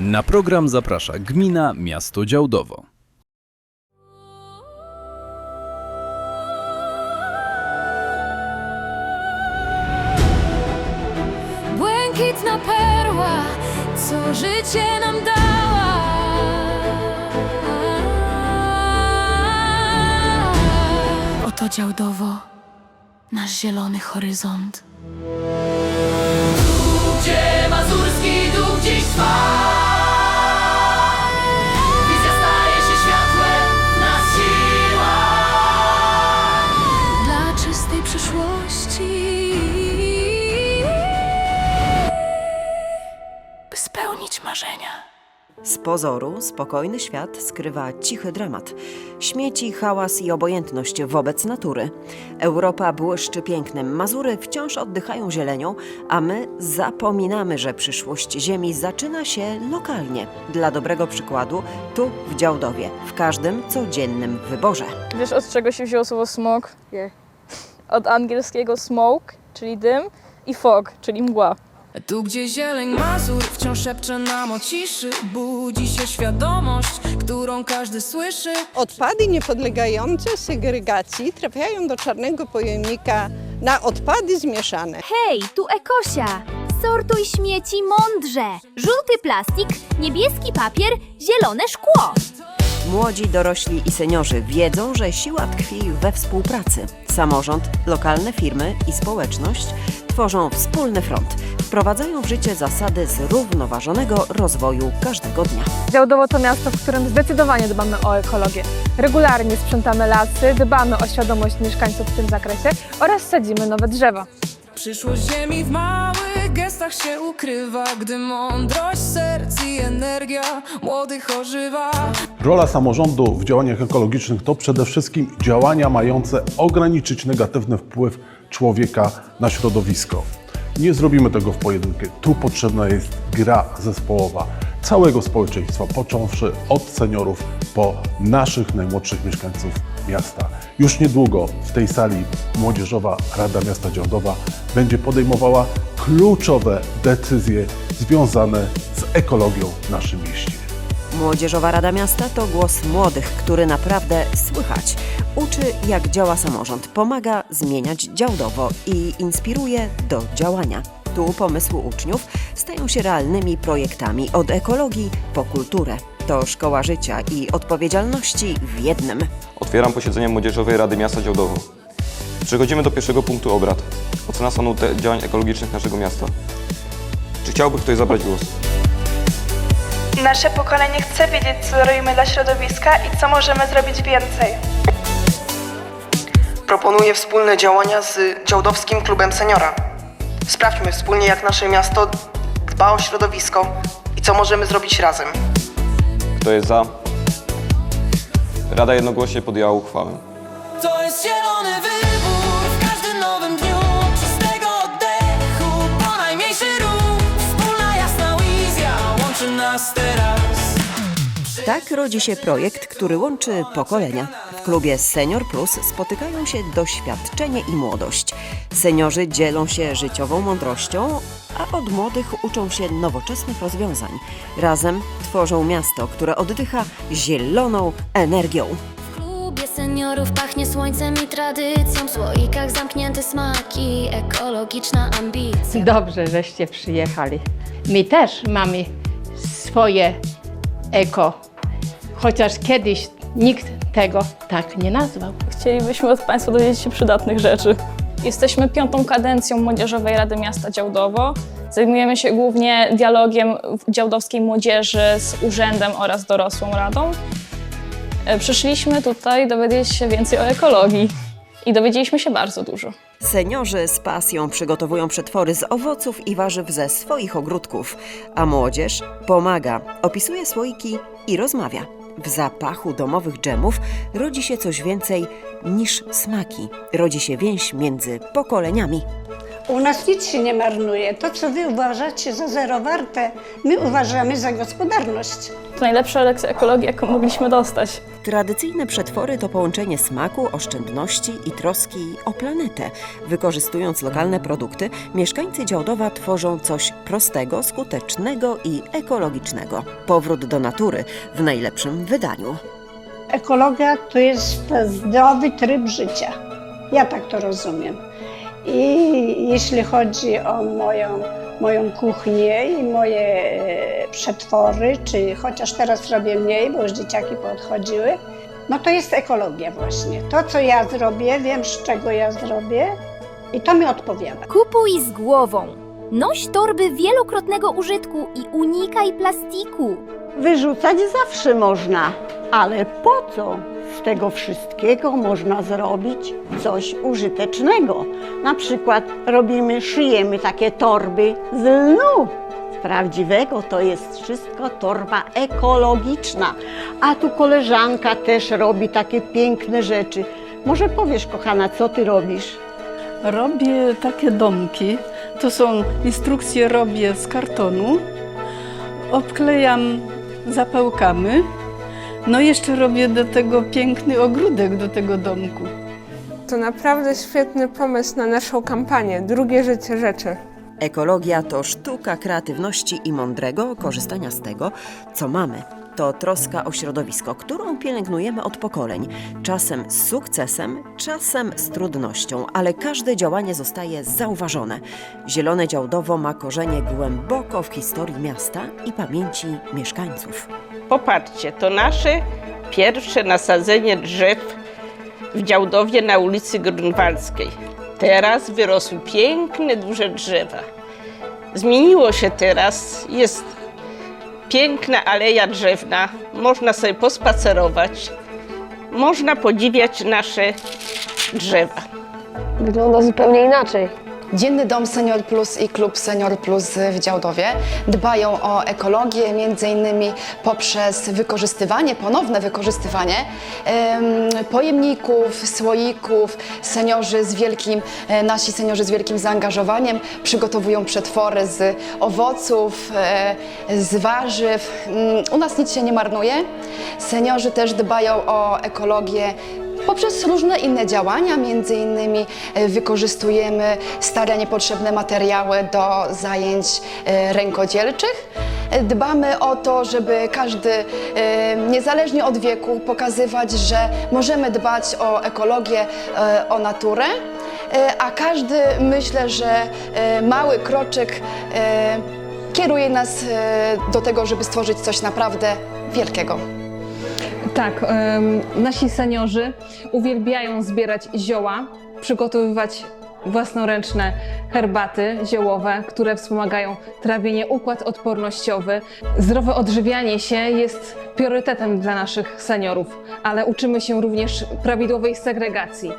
Na program zaprasza gmina Miasto Działdowo. Błękitna perła, co życie nam dała. Oto działdowo, nasz zielony horyzont. Gdzie mazurski duch dziś trwa pozoru spokojny świat skrywa cichy dramat. Śmieci, hałas i obojętność wobec natury. Europa błyszczy pięknem, Mazury wciąż oddychają zielenią, a my zapominamy, że przyszłość Ziemi zaczyna się lokalnie. Dla dobrego przykładu, tu w Działdowie, w każdym codziennym wyborze. Wiesz od czego się wzięło słowo smog? Od angielskiego smoke, czyli dym, i fog, czyli mgła. Tu, gdzie zieleń mazur wciąż szepcze nam o ciszy Budzi się świadomość, którą każdy słyszy Odpady niepodlegające segregacji trafiają do czarnego pojemnika na odpady zmieszane. Hej, tu Ekosia! Sortuj śmieci mądrze! Żółty plastik, niebieski papier, zielone szkło! Młodzi, dorośli i seniorzy wiedzą, że siła tkwi we współpracy. Samorząd, lokalne firmy i społeczność tworzą wspólny front. Wprowadzają w życie zasady zrównoważonego rozwoju każdego dnia. Działdowo to miasto, w którym zdecydowanie dbamy o ekologię. Regularnie sprzątamy lasy, dbamy o świadomość mieszkańców w tym zakresie oraz sadzimy nowe drzewa. Przyszłość ziemi w małych gestach się ukrywa Gdy mądrość serc i energia młodych ożywa Rola samorządu w działaniach ekologicznych to przede wszystkim działania mające ograniczyć negatywny wpływ człowieka na środowisko. Nie zrobimy tego w pojedynkę. Tu potrzebna jest gra zespołowa całego społeczeństwa, począwszy od seniorów po naszych najmłodszych mieszkańców miasta. Już niedługo w tej sali Młodzieżowa Rada Miasta Działdowa będzie podejmowała kluczowe decyzje związane z ekologią w naszym mieście. Młodzieżowa Rada Miasta to głos młodych, który naprawdę słychać. Uczy, jak działa samorząd, pomaga zmieniać działdowo i inspiruje do działania. Tu pomysły uczniów stają się realnymi projektami od ekologii po kulturę. To szkoła życia i odpowiedzialności w jednym. Otwieram posiedzenie Młodzieżowej Rady Miasta Działdowo. Przechodzimy do pierwszego punktu obrad. Ocena stanu działań ekologicznych naszego miasta. Czy chciałby ktoś zabrać głos? Nasze pokolenie chce wiedzieć, co robimy dla środowiska i co możemy zrobić więcej. Proponuję wspólne działania z Działdowskim Klubem Seniora. Sprawdźmy wspólnie, jak nasze miasto dba o środowisko i co możemy zrobić razem. Kto jest za? Rada jednogłośnie podjęła uchwałę. To jest zielony Tak rodzi się projekt, który łączy pokolenia. W klubie Senior Plus spotykają się doświadczenie i młodość. Seniorzy dzielą się życiową mądrością, a od młodych uczą się nowoczesnych rozwiązań. Razem tworzą miasto, które oddycha zieloną energią. W klubie seniorów pachnie słońcem i tradycją W słoikach zamknięte smaki, ekologiczna ambicja Dobrze, żeście przyjechali. My też mamy swoje eko, chociaż kiedyś nikt tego tak nie nazwał. Chcielibyśmy od Państwa dowiedzieć się przydatnych rzeczy. Jesteśmy piątą kadencją Młodzieżowej Rady Miasta Działdowo. Zajmujemy się głównie dialogiem działdowskiej młodzieży z urzędem oraz dorosłą radą. E, Przyszliśmy tutaj dowiedzieć się więcej o ekologii i dowiedzieliśmy się bardzo dużo. Seniorzy z pasją przygotowują przetwory z owoców i warzyw ze swoich ogródków, a młodzież pomaga, opisuje słoiki i rozmawia. W zapachu domowych dżemów rodzi się coś więcej niż smaki. Rodzi się więź między pokoleniami. U nas nic się nie marnuje. To, co wy uważacie za zero warte, my uważamy za gospodarność. To najlepsza lekcja ekologii, jaką mogliśmy dostać. Tradycyjne przetwory to połączenie smaku, oszczędności i troski o planetę. Wykorzystując lokalne produkty, mieszkańcy Działdowa tworzą coś prostego, skutecznego i ekologicznego. Powrót do natury w najlepszym wydaniu. Ekologia to jest zdrowy tryb życia. Ja tak to rozumiem. I jeśli chodzi o moją, moją kuchnię i moje e, przetwory, czy chociaż teraz robię mniej, bo już dzieciaki podchodziły, no to jest ekologia właśnie. To, co ja zrobię, wiem z czego ja zrobię i to mi odpowiada. Kupuj z głową. Noś torby wielokrotnego użytku i unikaj plastiku. Wyrzucać zawsze można, ale po co? Z tego wszystkiego można zrobić coś użytecznego. Na przykład robimy, szyjemy takie torby z lnu. Prawdziwego to jest wszystko torba ekologiczna. A tu koleżanka też robi takie piękne rzeczy. Może powiesz, kochana, co ty robisz? Robię takie domki. To są instrukcje, robię z kartonu. Obklejam zapałkami. No jeszcze robię do tego piękny ogródek do tego domku. To naprawdę świetny pomysł na naszą kampanię Drugie życie rzeczy. Ekologia to sztuka kreatywności i mądrego korzystania z tego, co mamy. To troska o środowisko, którą pielęgnujemy od pokoleń. Czasem z sukcesem, czasem z trudnością, ale każde działanie zostaje zauważone. Zielone Działdowo ma korzenie głęboko w historii miasta i pamięci mieszkańców. Popatrzcie, to nasze pierwsze nasadzenie drzew w Działdowie na ulicy Grunwaldzkiej. Teraz wyrosły piękne, duże drzewa. Zmieniło się teraz, jest piękna aleja drzewna, można sobie pospacerować, można podziwiać nasze drzewa. Wygląda zupełnie inaczej. Dzienny Dom Senior Plus i Klub Senior Plus w Działdowie dbają o ekologię, między innymi poprzez wykorzystywanie, ponowne wykorzystywanie em, pojemników, słoików. Seniorzy z wielkim, e, nasi seniorzy z wielkim zaangażowaniem przygotowują przetwory z owoców, e, z warzyw. Mm, U nas nic się nie marnuje. Seniorzy też dbają o ekologię Poprzez różne inne działania, między innymi e, wykorzystujemy stare niepotrzebne materiały do zajęć e, rękodzielczych. E, Dbamy o to, żeby każdy, niezależnie od wieku, pokazywać, że możemy dbać o ekologię, o naturę, a każdy myślę, że mały kroczek kieruje nas do tego, żeby stworzyć coś naprawdę wielkiego. Tak, nasi seniorzy uwielbiają zbierać zioła, przygotowywać własnoręczne herbaty ziołowe, które wspomagają trawienie, układ odpornościowy. Zdrowe odżywianie się jest priorytetem dla naszych seniorów, ale uczymy się również prawidłowej segregacji.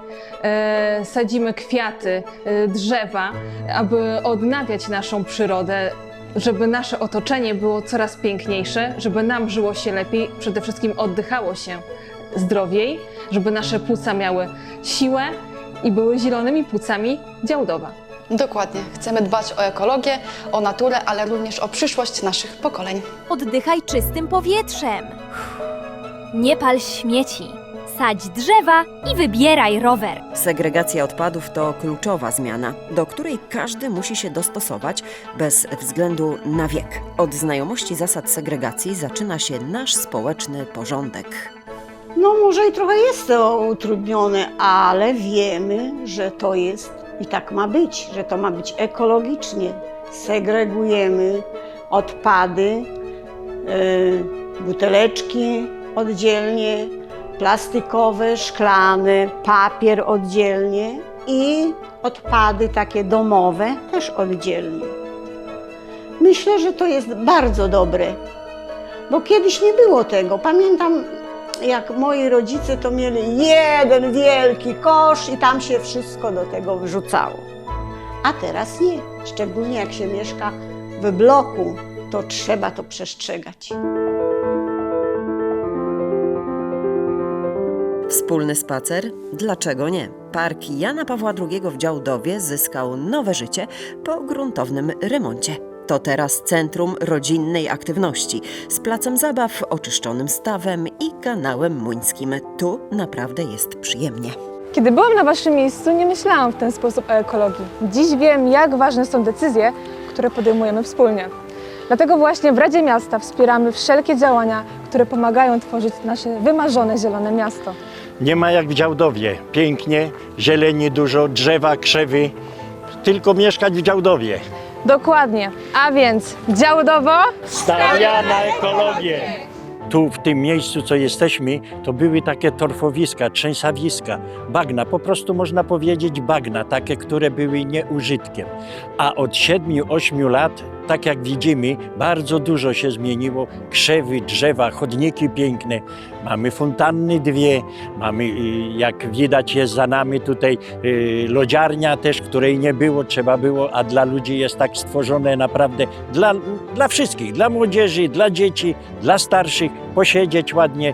E, sadzimy kwiaty, e, drzewa, aby odnawiać naszą przyrodę, żeby nasze otoczenie było coraz piękniejsze, żeby nam żyło się lepiej, przede wszystkim oddychało się zdrowiej, żeby nasze płuca miały siłę i były zielonymi płucami Działdowa. Dokładnie. Chcemy dbać o ekologię, o naturę, ale również o przyszłość naszych pokoleń. Oddychaj czystym powietrzem. Nie pal śmieci. Sadź drzewa i wybieraj rower. Segregacja odpadów to kluczowa zmiana, do której każdy musi się dostosować bez względu na wiek. Od znajomości zasad segregacji zaczyna się nasz społeczny porządek. No może i trochę jest to utrudnione, ale wiemy, że to jest i tak ma być, że to ma być ekologicznie. Segregujemy odpady, yy, buteleczki oddzielnie, plastikowe, szklane, papier oddzielnie i odpady takie domowe też oddzielnie. Myślę, że to jest bardzo dobre, bo kiedyś nie było tego. Pamiętam, jak moi rodzice to mieli jeden wielki kosz i tam się wszystko do tego wrzucało. A teraz nie, szczególnie jak się mieszka w bloku, to trzeba to przestrzegać. Wspólny spacer? Dlaczego nie? Park Jana Pawła II w Działdowie zyskał nowe życie po gruntownym remoncie. To teraz centrum rodzinnej aktywności z placem zabaw, oczyszczonym stawem i kanałem muńskim. Tu naprawdę jest przyjemnie. Kiedy byłam na Waszym miejscu, nie myślałam w ten sposób o ekologii. Dziś wiem, jak ważne są decyzje, które podejmujemy wspólnie. Dlatego właśnie w Radzie Miasta wspieramy wszelkie działania, które pomagają tworzyć nasze wymarzone zielone miasto. Nie ma jak w Działdowie. Pięknie, zieleni dużo, drzewa, krzewy. Tylko mieszkać w Działdowie. Dokładnie. A więc Działdowo Stawia na ekologię. Tu, w tym miejscu, co jesteśmy, to były takie torfowiska, trzęsawiska, bagna, po prostu można powiedzieć bagna, takie, które były nieużytkiem. A od 7-8 lat, tak jak widzimy, bardzo dużo się zmieniło. Krzewy, drzewa, chodniki piękne. Mamy fontanny dwie, mamy, y, jak widać jest za nami tutaj y, lodziarnia też, której nie było, trzeba było, a dla ludzi jest tak stworzone naprawdę dla, dla wszystkich, dla młodzieży, dla dzieci, dla starszych, posiedzieć ładnie,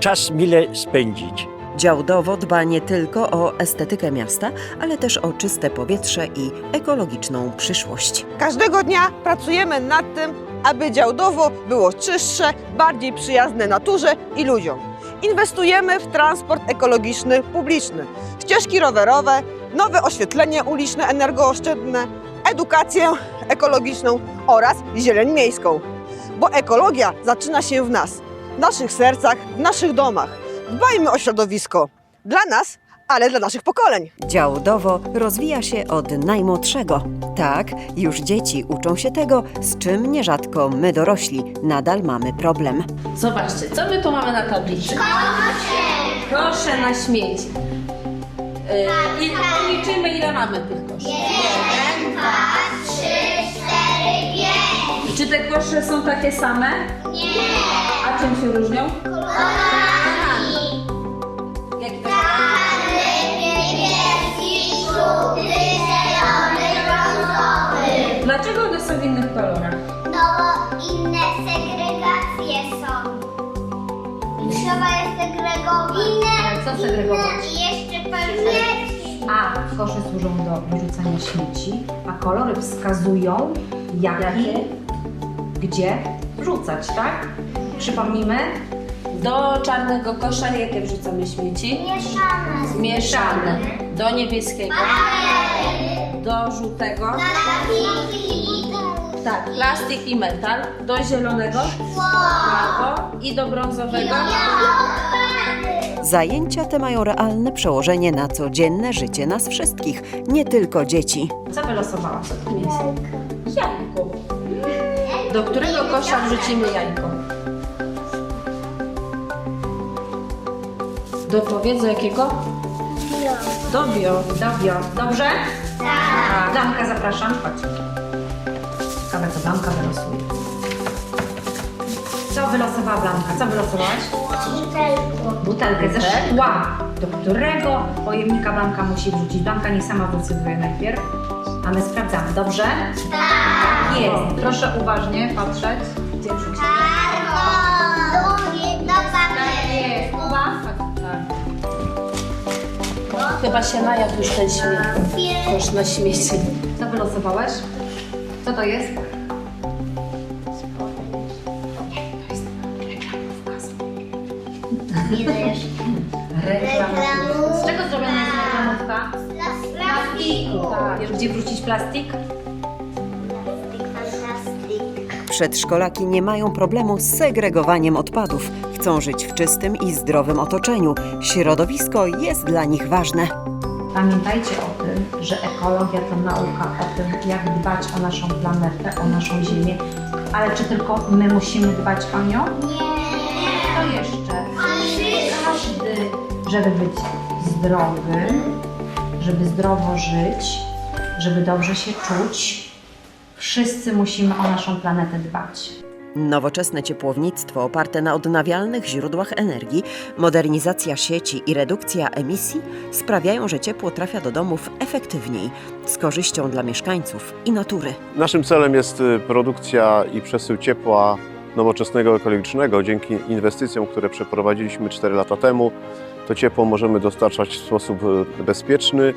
czas mile spędzić. Działdowo dba nie tylko o estetykę miasta, ale też o czyste powietrze i ekologiczną przyszłość. Każdego dnia pracujemy nad tym, aby Działdowo było czystsze, bardziej przyjazne naturze i ludziom. Inwestujemy w transport ekologiczny publiczny, ścieżki rowerowe, nowe oświetlenie uliczne energooszczędne, edukację ekologiczną oraz zieleń miejską. Bo ekologia zaczyna się w nas, w naszych sercach, w naszych domach. Dbajmy o środowisko. Dla nas, ale dla naszych pokoleń. Działdowo rozwija się od najmłodszego. Tak, już dzieci uczą się tego, z czym nierzadko my dorośli nadal mamy problem. Zobaczcie, co my tu mamy na tablicy? Kosze! Kosze na śmieci. Yy, I policzymy, ile mamy tych koszy. Jeden, dwa, trzy, cztery, pięć. Czy te kosze są takie same? Nie. A czym się różnią? Kolorami. W innych kolorach? No bo inne segregacje są. Trzeba je segregować. Ale co segregować? Inne jeszcze pewnie A kosze służą do wyrzucania śmieci, a kolory wskazują, jakie, gdzie wrzucać, tak? Przypomnijmy, Do czarnego kosza jakie wrzucamy śmieci? mieszane. Zmieszane. Do niebieskiego. Do żółtego. Tak, plastik i metal. Do zielonego. Brawo. I do brązowego. Zajęcia te mają realne przełożenie na codzienne życie nas wszystkich, nie tylko dzieci. co wylosowałaś? Co to jest? Jajko. Do którego kosza wrzucimy jajko? Do powiedz jakiego? Do bio. Do bio. Dobrze? Blanka, zapraszam. Chodź. Ciekawe, co Blanka wylosuje. Co wylosowała Blanka? Co wylosowałaś? Butelkę ze szkła. Do którego pojemnika Blanka musi wrzucić? Blanka nie sama decyduje najpierw, a my sprawdzamy. Dobrze? Tak. Jest. Proszę uważnie patrzeć, Chyba się najadł już ten śmiech. Kosz na śmieci. Co wylosowałeś? Co to jest? Reklamówka. Z czego zrobiona jest reklamówka? Z plastiku. Tak. Wiesz, gdzie wrzucić plastik? Przedszkolaki nie mają problemu z segregowaniem odpadów. Chcą żyć w czystym i zdrowym otoczeniu. Środowisko jest dla nich ważne. Pamiętajcie o tym, że ekologia to nauka o tym, jak dbać o naszą planetę, o naszą Ziemię. Ale czy tylko my musimy dbać o nią? Nie. To jeszcze. Każdy, żeby być zdrowy, żeby zdrowo żyć, żeby dobrze się czuć, wszyscy musimy o naszą planetę dbać. Nowoczesne ciepłownictwo oparte na odnawialnych źródłach energii, modernizacja sieci i redukcja emisji sprawiają, że ciepło trafia do domów efektywniej, z korzyścią dla mieszkańców i natury. Naszym celem jest y, produkcja i przesył ciepła nowoczesnego, ekologicznego. Dzięki inwestycjom, które przeprowadziliśmy 4 lata temu, to ciepło możemy dostarczać w sposób y, bezpieczny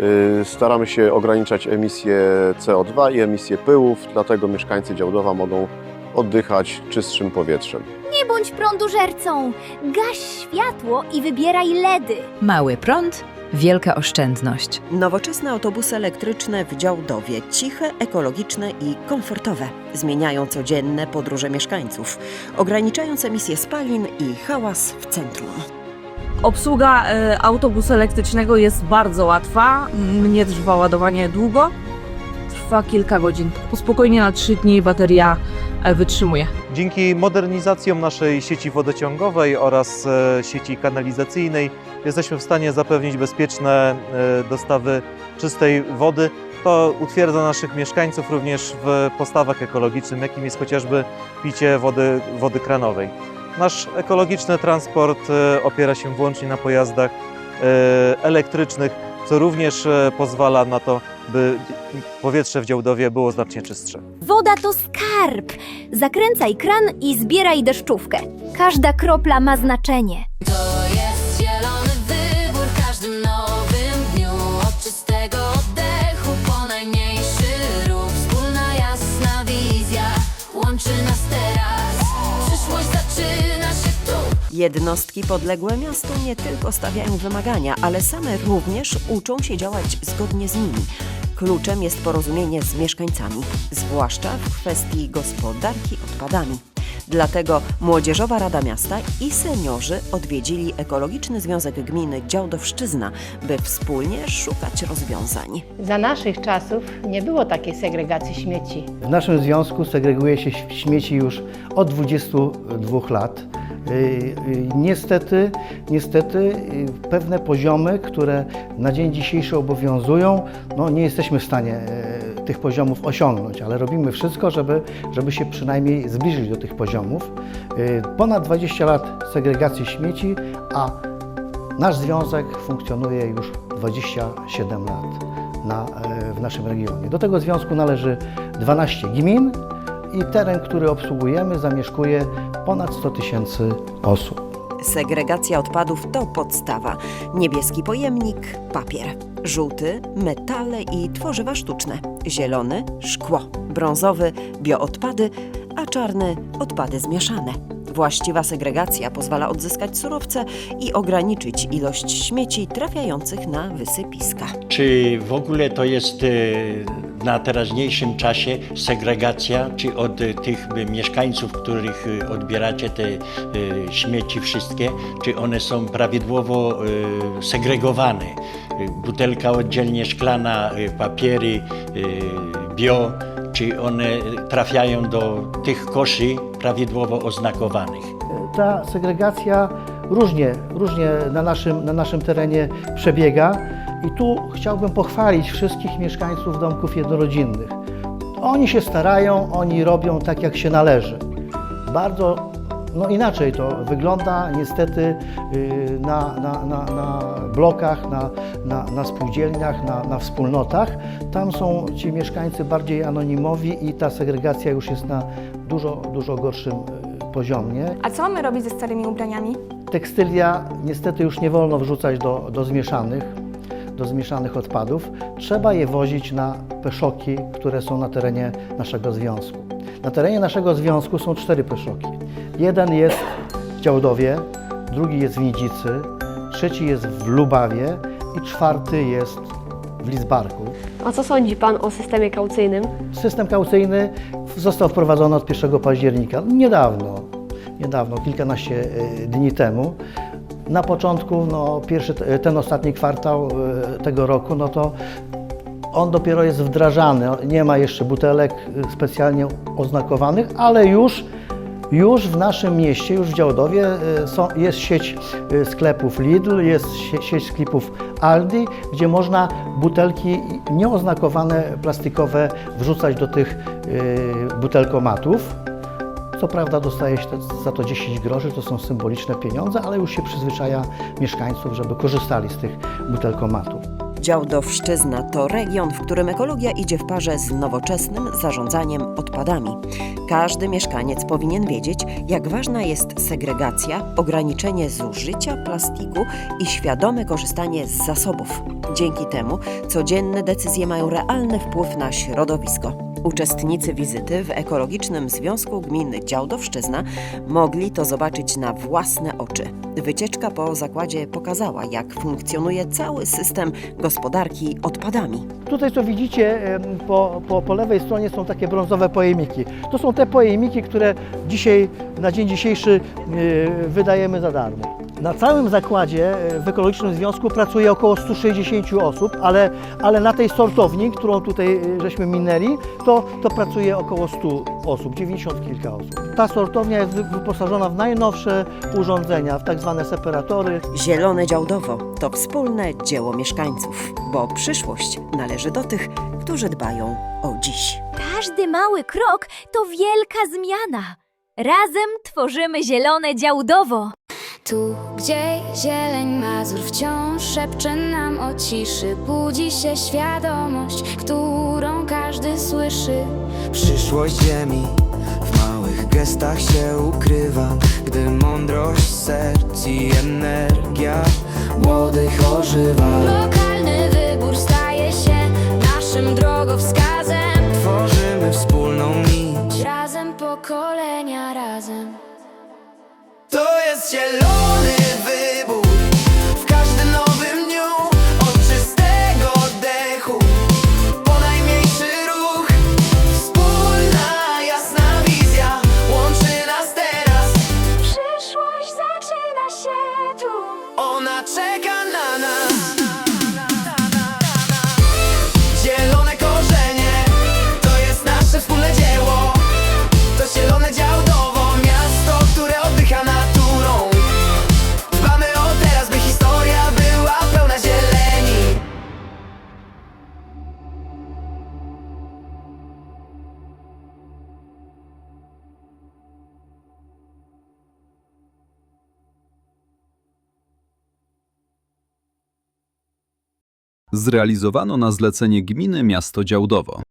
Y, Staramy się ograniczać emisję CO2 i emisję pyłów, dlatego mieszkańcy Działdowa mogą oddychać czystszym powietrzem. Nie bądź prądużercą! Gaś światło i wybieraj LEDy. Mały prąd, wielka oszczędność. Nowoczesne autobusy elektryczne w Działdowie, ciche, ekologiczne i komfortowe. Zmieniają codzienne podróże mieszkańców, ograniczając emisję spalin i hałas w centrum. Obsługa e, autobusu elektrycznego jest bardzo łatwa. Mnie trwa ładowanie długo. Trwa kilka godzin. Spokojnie na 3 dni bateria e, wytrzymuje. Dzięki modernizacjom naszej sieci wodociągowej oraz e, sieci kanalizacyjnej jesteśmy w stanie zapewnić bezpieczne e, dostawy czystej wody. To utwierdza naszych mieszkańców również w postawach ekologicznych, jakim jest chociażby picie wody, wody kranowej. Nasz ekologiczny transport opiera się wyłącznie na pojazdach elektrycznych, co również e, pozwala na to, by powietrze w Działdowie było znacznie czystsze. Woda to skarb. Zakręcaj kran i zbieraj deszczówkę. Każda kropla ma znaczenie. Jednostki podległe miastu nie tylko stawiają wymagania, ale same również uczą się działać zgodnie z nimi. Kluczem jest porozumienie z mieszkańcami, zwłaszcza w kwestii gospodarki odpadami. Dlatego Młodzieżowa Rada Miasta i seniorzy odwiedzili Ekologiczny Związek Gminy Działdowszczyzna, by wspólnie szukać rozwiązań. Za naszych czasów nie było takiej segregacji śmieci. W naszym związku segreguje się śmieci już od 22 lat. Y, y, Niestety, niestety y, pewne poziomy, które na dzień dzisiejszy obowiązują, no nie jesteśmy w stanie e, tych poziomów osiągnąć, ale robimy wszystko, żeby, żeby się przynajmniej zbliżyć do tych poziomów. Ponad 20 lat segregacji śmieci, a nasz związek funkcjonuje już 27 lat na, e, w naszym regionie. Do tego związku należy 12 gmin i teren, który obsługujemy, zamieszkuje ponad 100 tysięcy osób. Segregacja odpadów to podstawa. Niebieski pojemnik papier, żółty metale i tworzywa sztuczne, zielony szkło, brązowy bioodpady, a czarny odpady zmieszane. Właściwa segregacja pozwala odzyskać surowce i ograniczyć ilość śmieci trafiających na wysypiska. Czy w ogóle to jest e, na teraźniejszym czasie segregacja, czy od e, tych e, mieszkańców, których e, odbieracie te śmieci wszystkie, czy one są prawidłowo segregowane? Butelka oddzielnie szklana, papiery, bio, czy one trafiają do tych koszy prawidłowo oznakowanych? Ta segregacja różnie, różnie na naszym, na naszym terenie przebiega i tu chciałbym pochwalić wszystkich mieszkańców domków jednorodzinnych. Oni się starają, oni robią tak jak się należy. Bardzo no inaczej to wygląda niestety yy, na, na, na, na blokach, na, na, na spółdzielniach, na, na wspólnotach. Tam są ci mieszkańcy bardziej anonimowi i ta segregacja już jest na dużo, dużo gorszym yy, poziomie. A co mamy robić ze starymi ubraniami? Tekstylia niestety już nie wolno wrzucać do, do zmieszanych, do zmieszanych odpadów. Trzeba je wozić na peszoki, które są na terenie naszego związku. Na terenie naszego związku są cztery peszoki. Jeden jest w Działdowie, drugi jest w Nidzicy, trzeci jest w Lubawie i czwarty jest w Lizbarku. A co sądzi Pan o systemie kaucyjnym? System kaucyjny został wprowadzony od 1 października, niedawno, niedawno, kilkanaście e, dni temu. Na początku, no, pierwszy, ten ostatni kwartał e, tego roku, no to on dopiero jest wdrażany. Nie ma jeszcze butelek e, specjalnie oznakowanych, ale już, już w naszym mieście, już w Działdowie e, są, jest sieć e, sklepów Lidl, jest sie- sieć sklepów Aldi, gdzie można butelki nieoznakowane plastikowe wrzucać do tych e, butelkomatów. Co prawda dostaje się za to 10 groszy, to są symboliczne pieniądze, ale już się przyzwyczaja mieszkańców, żeby korzystali z tych butelkomatów. Działdowszczyzna to region, w którym ekologia idzie w parze z nowoczesnym zarządzaniem odpadami. Każdy mieszkaniec powinien wiedzieć, jak ważna jest segregacja, ograniczenie zużycia plastiku i świadome korzystanie z zasobów. Dzięki temu codzienne decyzje mają realny wpływ na środowisko. Uczestnicy wizyty w Ekologicznym Związku Gmin Działdowszczyzna mogli to zobaczyć na własne oczy. Wycieczka po zakładzie pokazała, jak funkcjonuje cały system gospodarki odpadami. Tutaj co widzicie po, po, po lewej stronie są takie brązowe pojemniki. To są te pojemniki, które dzisiaj, na dzień dzisiejszy y, wydajemy za darmo. Na całym zakładzie y, w Ekologicznym Związku pracuje około 160 osób, ale, ale na tej sortowni, którą tutaj y, żeśmy minęli, to, to pracuje około 100 osób, 90 kilka osób. Ta sortownia jest wy- wyposażona w najnowsze urządzenia, w tak zwane separatory. Zielone Działdowo to wspólne dzieło mieszkańców, bo przyszłość należy do tych, którzy dbają o dziś. Każdy mały krok to wielka zmiana. Razem tworzymy zielone działdowo. Tu, gdzie zieleń Mazur wciąż szepcze nam o ciszy Budzi się świadomość, którą każdy słyszy. Przyszłość ziemi w małych gestach się ukrywa Gdy mądrość serc i energia młodych ożywa. Lokalny wybór staje się naszym drogowskazem. Tworzymy wspólną nić pokolenia, razem. To jest zielony wybór Zrealizowano na zlecenie gminy Miasto Działdowo.